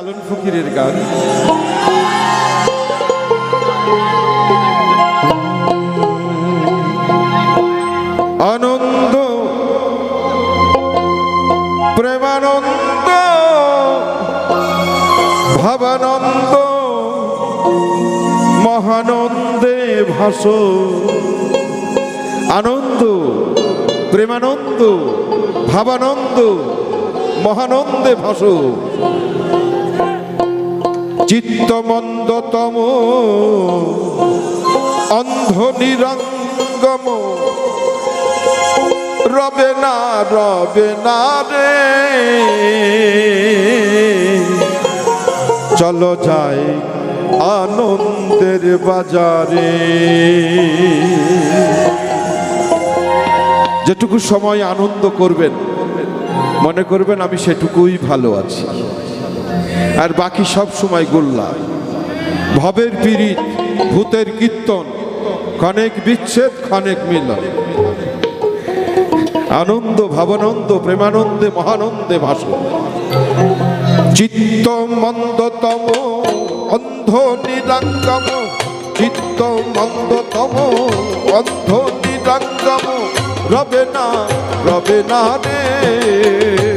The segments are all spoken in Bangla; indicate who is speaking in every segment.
Speaker 1: লালন ফকিরের গান। আনন্দ প্রেমানন্দ ভাবানন্দ মহানন্দে ভাস। আনন্দ প্রেমানন্দ ভাবানন্দ মহানন্দে ভাস। চিত্তমন্দতম অন্ধ নিরঙ্গম রবে না রবে না রে। চলো যাই আনন্দের বাজারে। যেটুকু সময় আনন্দ করবেন, মনে করবেন আমি সেটুকুই ভালো আছি। আর বাকি সব সময় গোল্লা। ভবের পীড়িত, ভূতের কীর্তন, ক্ষণেক বিচ্ছেদ, ক্ষণেক মিলন। আনন্দ, ভাবানন্দ, প্রেমানন্দে, মহানন্দে ভাষণ চিত্ত মন্দতম, অন্ধ নিরাঙ্গম চিত্ত মন্দতম, অন্ধ নিরাঙ্গম রবে না রবে না রে।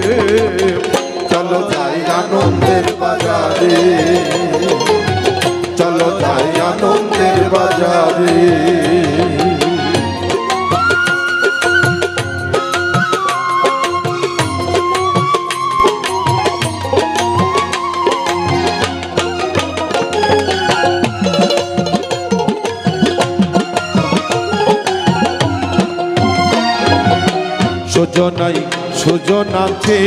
Speaker 1: সুজনাই সুজনাথে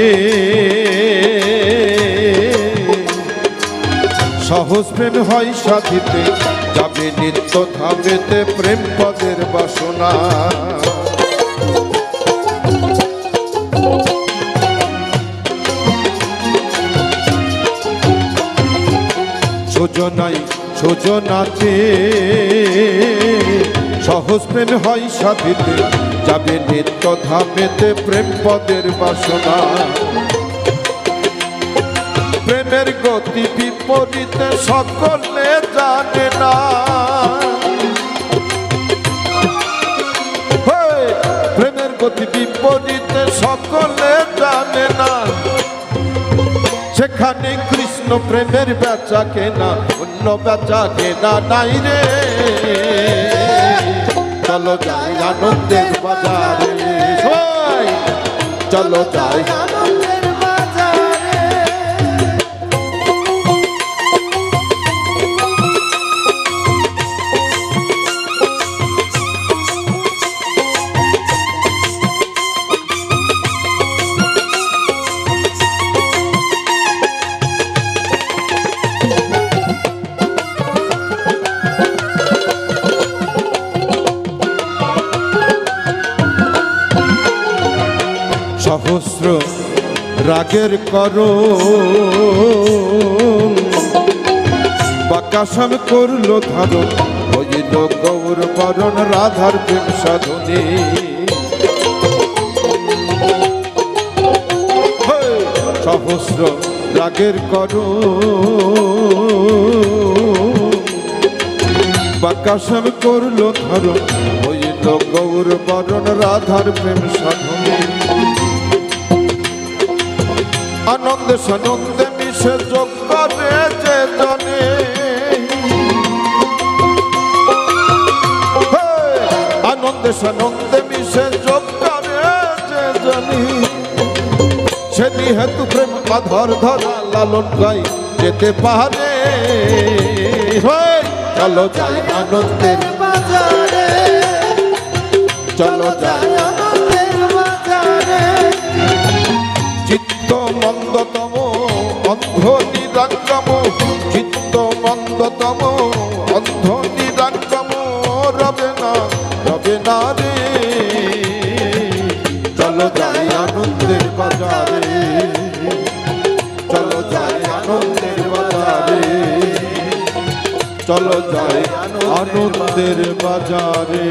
Speaker 1: সহজ প্রেম হয় সাথীতে, যাবে নিত্য ধামেতে প্রেম পদের বাসনা। সুজনাই সুজনাথে সহজ প্রেম হয় সাথীতে, যাবে নিত্য ধামেতে প্রেম পদের বাসনা। প্রেমের গতি বিপরীতে সকলে জানে না! প্রেমের গতি বিপরীতে সকলে জানে না। সেখানে কৃষ্ণ প্রেমের বেচা কেনা, অন্য বেচা কেনা নাই রে। চলো যাই আনন্দের বাজারে। চলো যাই।
Speaker 2: আনন্দের
Speaker 1: সহস্র রাগের করো বাকাশাম করল ধারণ, হইল গৌর বরণ, রাধার প্রেম সাধনে! সহস্র রাগের করো বাকাশাম করল ধারণ, হইল গৌর বরণ, রাধার প্রেম সাধনে। আনন্দে সানন্দে মিশে যোগ করে হে! আনন্দে সানন্দে মিশে যোগ করে জনে সে নিহেতু প্রেম বাধর ধরা লালন গাই যেতে পারে! চলো যাই আনন্দের
Speaker 2: বাজারে
Speaker 1: চলো যাই মন্দতম অন্ধ নিরাঙ্গম চিত্ত মন্দতম অন্ধ নিরাঙ্গম রবে না রবে না রে। চলো যাই আনন্দের বাজারে, চলো যাই আনন্দের বাজারে, চলো যাই আনন্দের বাজারে।